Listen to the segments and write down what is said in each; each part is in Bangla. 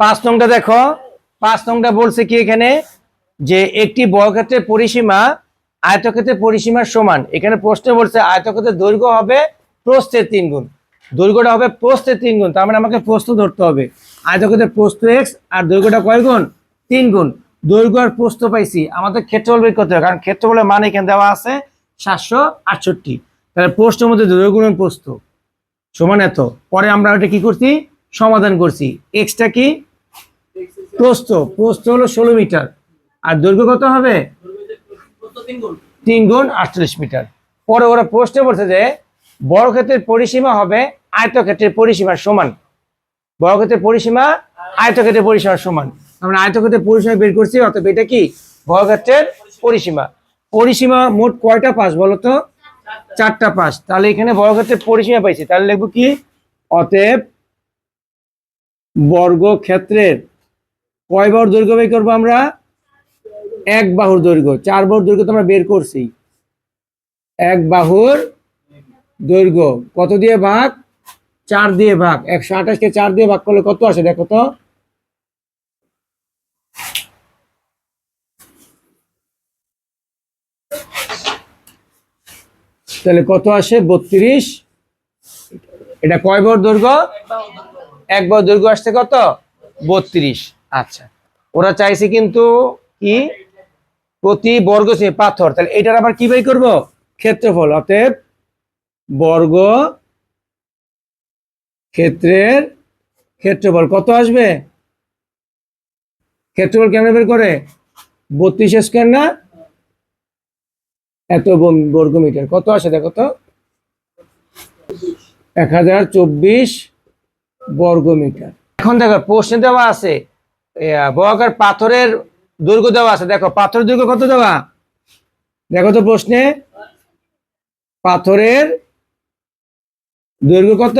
পাঁচ নংটা দেখো, পাঁচ নংটা বলছে কি এখানে? যে একটি বর্গক্ষেত্রের পরিসীমা আয়তক্ষেত্রের পরিসীমার সমান। এখানে প্রশ্নে বলছে আয়তক্ষেত্রের দৈর্ঘ্য হবে প্রস্থের তিন গুণ। দৈর্ঘ্যটা হবে প্রস্থের তিন গুণ, তার মানে আমাকে প্রস্থ ধরতে হবে। আয়তক্ষেত্রের প্রস্থ এক্স আর দৈর্ঘ্যটা কয় গুণ? তিন গুণ। দৈর্ঘ্য আর প্রস্থ পাইছি, আমাদের ক্ষেত্রফল বের করতে হবে, কারণ ক্ষেত্রফলের মান এখানে দেওয়া আছে সাতশো আটষট্টি। তাহলে প্রস্থের মধ্যে দৈর্ঘ্য গুণন প্রস্থ সমান এত। পরে আমরা ওটা কি করছি? সমাধান করছি। এক্সটা কি? প্রস্থ প্রস্থ হলো ষোলো মিটার। আর দৈর্ঘ্য কত হবে? তিন গুণ আটচল্লিশ মিটার। পরে ওরা প্রশ্নে বলছে যে, বর্গক্ষেত্রের পরিসীমা হবে আয়তক্ষেত্রের পরিসীমার সমান। বর্গক্ষেত্রের পরিসীমা আয়তক্ষেত্রের পরিসীমার সমান। আমরা আয়তক্ষেত্রের পরিসীমা বের করছি, অতএব এটা কি? বর্গক্ষেত্রের পরিসীমা। পরিসীমা মোট কয়টা পাস বলো তো? চারটা পাস। তাহলে এখানে বর্গক্ষেত্রের পরিসীমা পাইছি। তাহলে লিখব কি? অতএব বর্গক্ষেত্রের কয় বাহুর দৈর্ঘ্য বের করব আমরা? এক বাহুর দৈর্ঘ্য। চার বাহুর দৈর্ঘ্য তো আমরা বের করছি। এক বাহুর দৈর্ঘ্য। কত দিয়ে ভাগ? চার দিয়ে ভাগ। একশো আঠাশকে চার দিয়ে ভাগ করলে কত আসে? দেখো তো। তাহলে কত আসে? বত্রিশ। এটা কয় বাহুর দৈর্ঘ্য? এক বাহুর দৈর্ঘ্য আসছে কত? বত্রিশ। আচ্ছা। ওরা চাইছে কিন্তু কি? প্রতি বর্গ পাথর। তাহলে এটার আবার কি বাই করব? ক্ষেত্রফল। অতএব বর্গ ক্ষেত্রের ক্ষেত্রফল কত আসবে? ক্ষেত্রফল কেমন বের করে? বত্রিশ স্কোয়ার না? এত বর্গ মিটার। কত আসে দেখো তো? এক হাজার চব্বিশ বর্গ মিটার। এখন দেখো প্রশ্নে দেওয়া আছে বকার পাথরের দৈর্ঘ্য দেওয়া আছে। দেখো, পাথরের দৈর্ঘ্য কত দেওয়া? দেখো তো প্রশ্নে। পাথরের দৈর্ঘ্য কত?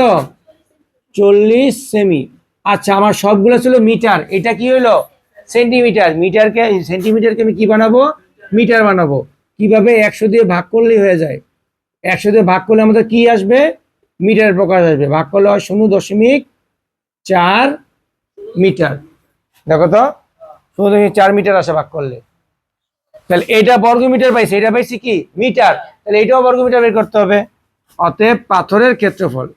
চল্লিশ সেমি। আচ্ছা আমার সবগুলো ছিল মিটার। এটা কি হলো? সেন্টিমিটার। মিটারকে, সেন্টিমিটারকে আমি কি বানাবো? মিটার বানাবো। কীভাবে একশো দিয়ে ভাগ করলেই হয়ে যায়? একশো দিয়ে ভাগ করলে আমাদের কি আসবে? মিটার প্রকাশ আসবে। ভাগ করলে হয় শূন্য দশমিক চার মিটার। দেখো তো। দশমিক চার মিটার আসে ভাগ করলে। তাহলে এটা বর্গ মিটার পাইছে এটা পাইছি কি? মিটার। তাহলে এটাও বর্গ মিটার বের করতে হবে। অতএব পাথরের ক্ষেত্রফল।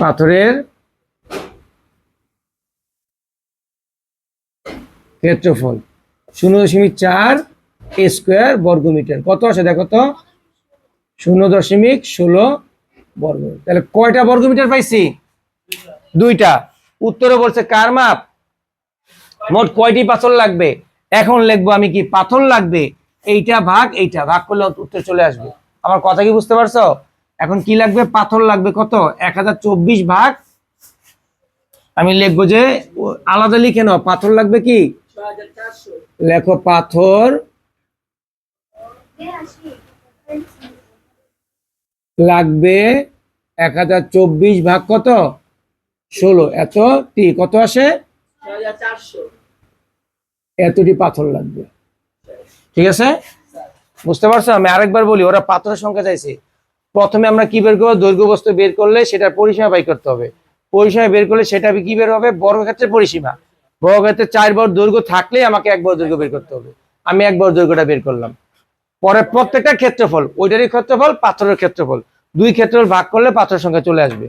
পাথরের ক্ষেত্রফল শূন্য দশমিক চার স্কোয়ার বর্গ মিটার কত আসে দেখো তো? শূন্য দশমিক ষোলো বর্গ। তাহলে কয়টা বর্গ মিটার পাইছি? দুইটা। উত্তরে বলছে কার মাপ? মোট কয়টি পাথর লাগবে? এখন লিখব আমি কি পাথর লাগবে? এইটা ভাগ এইটা ভাগ করলে উত্তর চলে আসবে। আমার কথা কি বুঝতে পারছ? এখন কি লাগবে? পাথর লাগবে কত? এক হাজার চব্বিশ ভাগ। আমি লিখব যে আলাদা লিখে নাও। পাথর লাগবে কি? লেখো পাথর। লাগবে এক হাজার চব্বিশ ভাগ কত? ষোলো। এত টি কত আসে? এতটি পাথর লাগবে। ঠিক আছে? বুঝতে পারছ? আমি আরেকবার বলি ওরা পাথরের সংখ্যা চাইছে। প্রথমে আমরা কি বের করব? দৈর্ঘ্য বস্তু বের করলে সেটার পরিসীমা বাই করতে হবে। পরিসীমা বের করলে সেটা কি বের হবে? বর্গক্ষেত্রের পরিসীমা। বর্গক্ষেত্রে চার বড় দৈর্ঘ্য থাকলেই আমাকে একবার দৈর্ঘ্য বের করতে হবে। আমি একবার দৈর্ঘ্যটা বের করলাম। পরে প্রত্যেকটা ক্ষেত্রফল, ওইটারই ক্ষেত্রফল, পাথরের ক্ষেত্রফল। দুই ক্ষেত্রফল ভাগ করলে পাথরের সংখ্যা চলে আসবে।